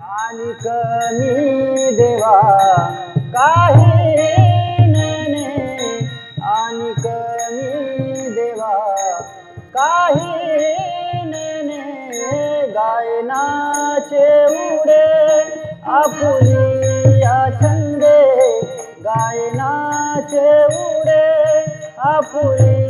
आणि कमी देवा काही नेने. आणि कमी देवा काही नेने. गायनाचे उडे आपुलिया छंदे गायनाचे उडे आपुली